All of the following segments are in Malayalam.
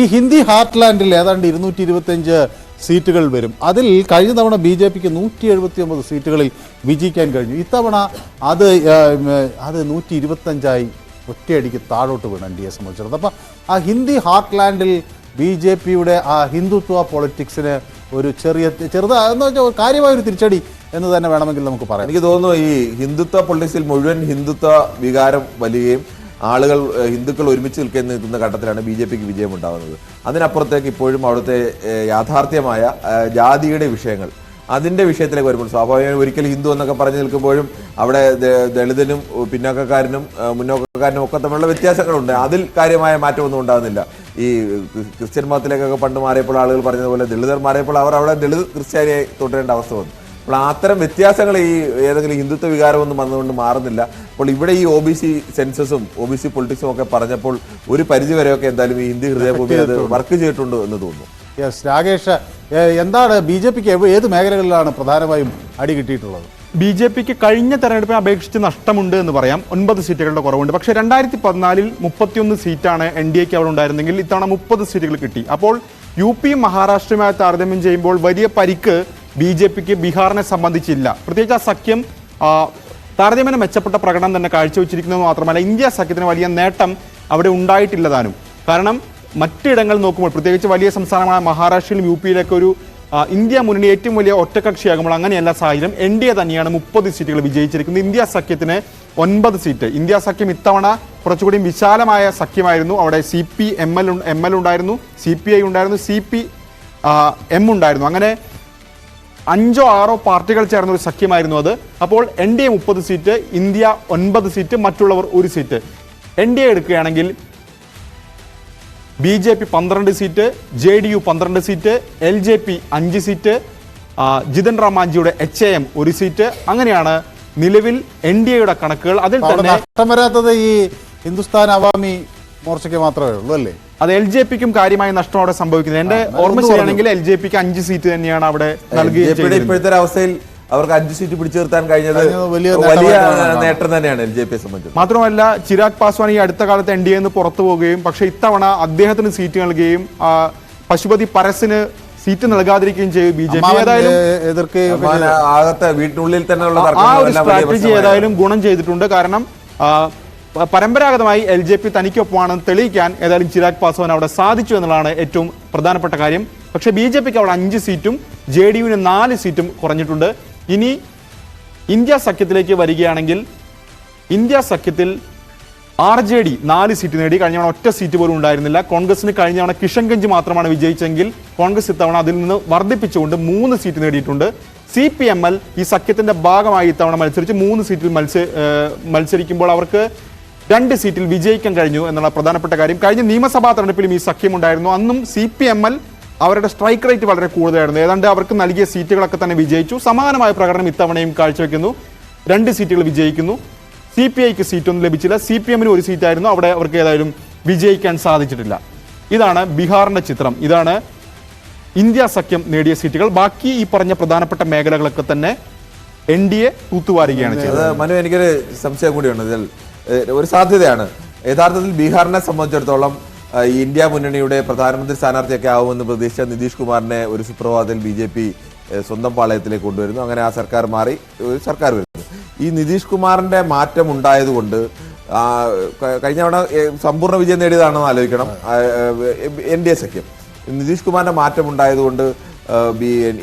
ഈ ഹിന്ദി ഹാർട്ട്ലാൻഡിൽ ഏതാണ്ട് ഇരുന്നൂറ്റി ഇരുപത്തിയഞ്ച് സീറ്റുകൾ വരും. അതിൽ കഴിഞ്ഞ തവണ ബി ജെ പിക്ക് നൂറ്റി എഴുപത്തി ഒമ്പത് സീറ്റുകളിൽ വിജയിക്കാൻ കഴിഞ്ഞു. ഇത്തവണ അത് അത് നൂറ്റി ഇരുപത്തഞ്ചായി ഒറ്റയടിക്ക് താഴോട്ട് വീണ് എൻ ഡി എ സംബന്ധിച്ചിടത്തോളം. അപ്പം ആ ഹിന്ദി ഹാർട്ട്ലാൻഡിൽ ബി ജെ പിയുടെ ആ ഹിന്ദുത്വ പൊളിറ്റിക്സിന് ഒരു ചെറിയ ചെറുത എന്ന് വെച്ചാൽ ഒരു കാര്യമായ ഒരു തിരിച്ചടി എന്ന് തന്നെ വേണമെങ്കിൽ നമുക്ക് പറയാം. എനിക്ക് തോന്നുന്നു ഈ ഹിന്ദുത്വ പൊളിറ്റിക്സിൽ മുഴുവൻ ഹിന്ദുത്വ വികാരം വലിയുകയും ആളുകൾ ഹിന്ദുക്കൾ ഒരുമിച്ച് നിൽക്കുന്ന നിൽക്കുന്ന ഘട്ടത്തിലാണ് ബി ജെ പിക്ക് വിജയം ഉണ്ടാകുന്നത് അതിനപ്പുറത്തേക്ക് ഇപ്പോഴും അവിടുത്തെ യാഥാർത്ഥ്യമായ ജാതിയുടെ വിഷയങ്ങൾ അതിന്റെ വിഷയത്തിലേക്ക് വരുമ്പോൾ സ്വാഭാവികമായും ഒരിക്കൽ ഹിന്ദു എന്നൊക്കെ പറഞ്ഞു നിൽക്കുമ്പോഴും അവിടെ ദളിതനും പിന്നോക്കക്കാരനും മുന്നോക്കക്കാരനും ഒക്കെ തമ്മിലുള്ള വ്യത്യാസങ്ങളുണ്ട്. അതിൽ കാര്യമായ മാറ്റമൊന്നും ഉണ്ടാകുന്നില്ല. ഈ ക്രി- ക്രിസ്ത്യൻ മതത്തിലേക്കൊക്കെ പണ്ട് മാറിയപ്പോൾ ആളുകൾ പറഞ്ഞതുപോലെ ദളിതർ മാറിയപ്പോൾ അവർ അവിടെ ദളിത് ക്രിസ്ത്യാനിയായി തുടരേണ്ട അവസ്ഥ വന്നു. അപ്പോൾ അത്തരം വ്യത്യാസങ്ങൾ ഈ ഏതെങ്കിലും ഹിന്ദുത്വ വികാരമൊന്നും വന്നുകൊണ്ട് മാറുന്നില്ല. അപ്പോൾ ഇവിടെ ഈ ഒ ബി സി സെൻസസും ഒ ബി സി പൊളിറ്റിക്സും ഒക്കെ പറഞ്ഞപ്പോൾ ഒരു പരിധി വരെയൊക്കെ എന്തായാലും ഈ ഹിന്ദി ഹൃദയഭൂമി അത് വർക്ക് ചെയ്തിട്ടുണ്ട് എന്ന് തോന്നുന്നു. യെസ് രാകേഷ് എന്താണ് ബി ജെ പിക്ക് ഏത് മേഖലകളിലാണ് പ്രധാനമായും അടി കിട്ടിയിട്ടുള്ളത്? ബി ജെ പിക്ക് കഴിഞ്ഞ തെരഞ്ഞെടുപ്പിനെ അപേക്ഷിച്ച് നഷ്ടമുണ്ട് എന്ന് പറയാം. ഒൻപത് സീറ്റുകളുടെ കുറവുണ്ട്. പക്ഷേ രണ്ടായിരത്തി പതിനാലിൽ മുപ്പത്തിയൊന്ന് സീറ്റാണ് എൻ ഡി എക്ക് അവിടെ ഉണ്ടായിരുന്നെങ്കിൽ ഇത്തവണ മുപ്പത് സീറ്റുകൾ കിട്ടി. അപ്പോൾ യു പിയും മഹാരാഷ്ട്രയുമായി താരതമ്യം ചെയ്യുമ്പോൾ വലിയ പരിക്ക് ബി ജെ പിക്ക് ബീഹാറിനെ സംബന്ധിച്ചില്ല. പ്രത്യേകിച്ച് ആ സഖ്യം താരതമ്യേന മെച്ചപ്പെട്ട പ്രകടനം തന്നെ കാഴ്ചവെച്ചിരിക്കുന്നത് മാത്രമല്ല ഇന്ത്യ സഖ്യത്തിന് വലിയ നേട്ടം അവിടെ ഉണ്ടായിട്ടില്ല താനും കാരണം മറ്റിടങ്ങൾ നോക്കുമ്പോൾ പ്രത്യേകിച്ച് വലിയ സംസ്ഥാനമായ മഹാരാഷ്ട്രയിലും യു പിയിലൊക്കെ ഒരു ഇന്ത്യ മുന്നണി ഏറ്റവും വലിയ ഒറ്റക്കക്ഷിയാകുമ്പോൾ അങ്ങനെയല്ല സാഹചര്യം. എൻ ഡി എ തന്നെയാണ് മുപ്പത് സീറ്റുകൾ വിജയിച്ചിരിക്കുന്നത്. ഇന്ത്യ സഖ്യത്തിന് ഒൻപത് സീറ്റ്. ഇന്ത്യ സഖ്യം ഇത്തവണ കുറച്ചുകൂടി വിശാലമായ സഖ്യമായിരുന്നു. അവിടെ C P M L M L ഉണ്ടായിരുന്നു സി പി ഐ ഉണ്ടായിരുന്നു സി പി എം ഉണ്ടായിരുന്നു. അങ്ങനെ അഞ്ചോ ആറോ പാർട്ടികൾ ചേർന്ന ഒരു സഖ്യമായിരുന്നു അത്. അപ്പോൾ എൻ ഡി എ മുപ്പത് സീറ്റ് ഇന്ത്യ ഒൻപത് സീറ്റ് മറ്റുള്ളവർ ഒരു സീറ്റ്. എൻ ഡി എ എടുക്കുകയാണെങ്കിൽ ബി ജെ പി പന്ത്രണ്ട് സീറ്റ് ജെ ഡി യു പന്ത്രണ്ട് സീറ്റ് എൽ ജെ പി അഞ്ച് സീറ്റ് ജിതൻ റാം മാഞ്ചിയുടെ എച്ച് എ എം ഒരു സീറ്റ്. അങ്ങനെയാണ് നിലവിൽ എൻ ഡി എയുടെ കണക്കുകൾ. അതിൽ തന്നെ നഷ്ടം വരാത്തത് ഈ ഹിന്ദുസ്ഥാൻ അവാമി മോർച്ചയ്ക്ക് മാത്രമേ ഉള്ളൂ അല്ലേ? അത് എൽ ജെ പിക്കും കാര്യമായ നഷ്ടം അവിടെ സംഭവിക്കുന്നത്. എന്റെ ഓർമ്മ ശരിയാണെങ്കിൽ എൽ ജെ പിക്ക് അഞ്ച് സീറ്റ് തന്നെയാണ് അവിടെ നൽകിയത് ഇപ്പോഴത്തെ അവസ്ഥയിൽ അവർക്ക് അഞ്ച് സീറ്റ് പിടിച്ചു നിർത്താൻ കഴിഞ്ഞത് വലിയ നേട്ടം തന്നെയാണ്. എൽ ജെ പിയെ സംബന്ധിച്ചത് മാത്രമല്ല ചിരാഗ് പാസ്വാൻ ഈ അടുത്ത കാലത്ത് എൻ ഡി എന്ന് പുറത്തു പോവുകയും പക്ഷേ ഇത്തവണ അദ്ദേഹത്തിന് സീറ്റ് നൽകുകയും പശുപതി പരസിന് സീറ്റ് നൽകാതിരിക്കുകയും ചെയ്യും ബി ജെ പി. ഏതായാലും വീട്ടിനുള്ളിൽ ആ ഒരു സ്ട്രാറ്റജി. ഏതായാലും ഗുണം ചെയ്തിട്ടുണ്ട്. കാരണം പരമ്പരാഗതമായി എൽ ജെ പി തനിക്കൊപ്പമാണെന്ന് തെളിയിക്കാൻ ഏതായാലും ചിരാഗ് പാസ്വാൻ അവിടെ സാധിച്ചു എന്നുള്ളതാണ് ഏറ്റവും പ്രധാനപ്പെട്ട കാര്യം. പക്ഷേ ബി ജെ പിക്ക് അവിടെ അഞ്ച് സീറ്റും ജെ ഡി യുവിന് നാല് സീറ്റും കുറഞ്ഞിട്ടുണ്ട്. ഇനി ഇന്ത്യ സഖ്യത്തിലേക്ക് വരികയാണെങ്കിൽ ഇന്ത്യ സഖ്യത്തിൽ ആർ ജെ ഡി നാല് സീറ്റ് നേടി. കഴിഞ്ഞ തവണ ഒറ്റ സീറ്റ് പോലും ഉണ്ടായിരുന്നില്ല. കോൺഗ്രസിന് കഴിഞ്ഞ തവണ കിഷൻഗഞ്ച് മാത്രമാണ് വിജയിച്ചെങ്കിൽ കോൺഗ്രസ് ഇത്തവണ അതിൽ നിന്ന് വർദ്ധിപ്പിച്ചുകൊണ്ട് മൂന്ന് സീറ്റ് നേടിയിട്ടുണ്ട്. സി പി എം എൽ ഈ സഖ്യത്തിന്റെ ഭാഗമായി ഇത്തവണ മത്സരിച്ച് മൂന്ന് സീറ്റിൽ മത്സ മത്സരിക്കുമ്പോൾ അവർക്ക് രണ്ട് സീറ്റിൽ വിജയിക്കാൻ കഴിഞ്ഞു എന്നുള്ള പ്രധാനപ്പെട്ട കാര്യം. കഴിഞ്ഞ നിയമസഭാ തെരഞ്ഞെടുപ്പിലും ഈ സഖ്യമുണ്ടായിരുന്നു. അന്നും സി പി എം എൽ അവരുടെ സ്ട്രൈക്ക് റേറ്റ് വളരെ കൂടുതലായിരുന്നു. ഏതാണ്ട് അവർക്ക് നൽകിയ സീറ്റുകളൊക്കെ തന്നെ വിജയിച്ചു. സമാനമായ പ്രകടനം ഇത്തവണയും കാഴ്ചവെക്കുന്നു. രണ്ട് സീറ്റുകൾ വിജയിക്കുന്നു. സി പി ഐക്ക് സീറ്റൊന്നും ലഭിച്ചില്ല. സി പി എമ്മിന് ഒരു സീറ്റായിരുന്നു. അവിടെ അവർക്ക് ഏതായാലും വിജയിക്കാൻ സാധിച്ചിട്ടില്ല. ഇതാണ് ബീഹാറിന്റെ ചിത്രം. ഇതാണ് ഇന്ത്യ സഖ്യം നേടിയ സീറ്റുകൾ. ബാക്കി ഈ പറഞ്ഞ പ്രധാനപ്പെട്ട മേഖലകളൊക്കെ തന്നെ എൻ ഡി എ തൂത്തുവാരുകയാണ് ചെയ്തത്. മനു എനിക്കൊരു സംശയം കൂടിയുണ്ട്. ഇതിൽ ഒരു സാധ്യതയാണ്. യഥാർത്ഥത്തിൽ ബീഹാറിനെ സംബന്ധിച്ചിടത്തോളം ഇന്ത്യ മുന്നണിയുടെ പ്രധാനമന്ത്രി സ്ഥാനാർത്ഥിയൊക്കെ ആവുമെന്ന് പ്രതീക്ഷിച്ച നിതീഷ് കുമാറിനെ ഒരു സുപ്രഭാതത്തിൽ ബി ജെ പി സ്വന്തം പാളയത്തിലേക്ക് കൊണ്ടുവരുന്നു. അങ്ങനെ ആ സർക്കാർ മാറി ഒരു സർക്കാർ വരുന്നു. ഈ നിതീഷ് കുമാറിന്റെ മാറ്റം ഉണ്ടായതുകൊണ്ട് കഴിഞ്ഞ തവണ സമ്പൂർണ വിജയം നേടിയതാണെന്ന് ആലോചിക്കണം. എൻ ഡി എ സഖ്യം. നിതീഷ് കുമാറിന്റെ മാറ്റം ഉണ്ടായതുകൊണ്ട്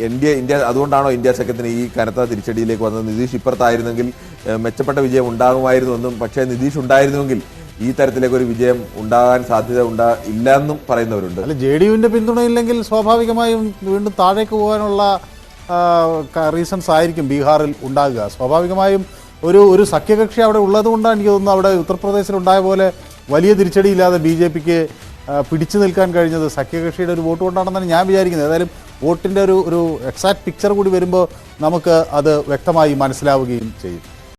എൻ ഡി എ ഇന്ത്യ അതുകൊണ്ടാണോ ഇന്ത്യ സഖ്യത്തിന് ഈ കനത്ത തിരിച്ചടിയിലേക്ക് വന്നത്? നിതീഷ് ഇപ്പുറത്തായിരുന്നെങ്കിൽ മെച്ചപ്പെട്ട വിജയം ഉണ്ടാകുമായിരുന്നു എന്നും പക്ഷേ നിതീഷ് ഉണ്ടായിരുന്നുവെങ്കിൽ ഈ തരത്തിലേക്ക് ഒരു വിജയം ഉണ്ടാകാൻ സാധ്യത ഉണ്ടാ ഇല്ലെന്നും പറയുന്നവരുണ്ട്. അല്ല ജെ ഡി യുവിന്റെ പിന്തുണയില്ലെങ്കിൽ സ്വാഭാവികമായും വീണ്ടും താഴേക്ക് പോകാനുള്ള റീസൺസ് ആയിരിക്കും ബീഹാറിൽ ഉണ്ടാകുക. സ്വാഭാവികമായും ഒരു ഒരു സഖ്യകക്ഷി അവിടെ ഉള്ളത് കൊണ്ടാണ് എനിക്ക് തോന്നുന്നത് അവിടെ ഉത്തർപ്രദേശിൽ ഉണ്ടായ പോലെ വലിയ തിരിച്ചടിയില്ലാതെ ബി ജെ പിക്ക് പിടിച്ചു നിൽക്കാൻ കഴിഞ്ഞത് സഖ്യകക്ഷിയുടെ ഒരു വോട്ട് കൊണ്ടാണെന്നാണ് ഞാൻ വിചാരിക്കുന്നത്. ഏതായാലും വോട്ടിന്റെ ഒരു ഒരു എക്സാക്ട് പിക്ചർ കൂടി വരുമ്പോൾ നമുക്ക് അത് വ്യക്തമായി മനസ്സിലാവുകയും ചെയ്യും.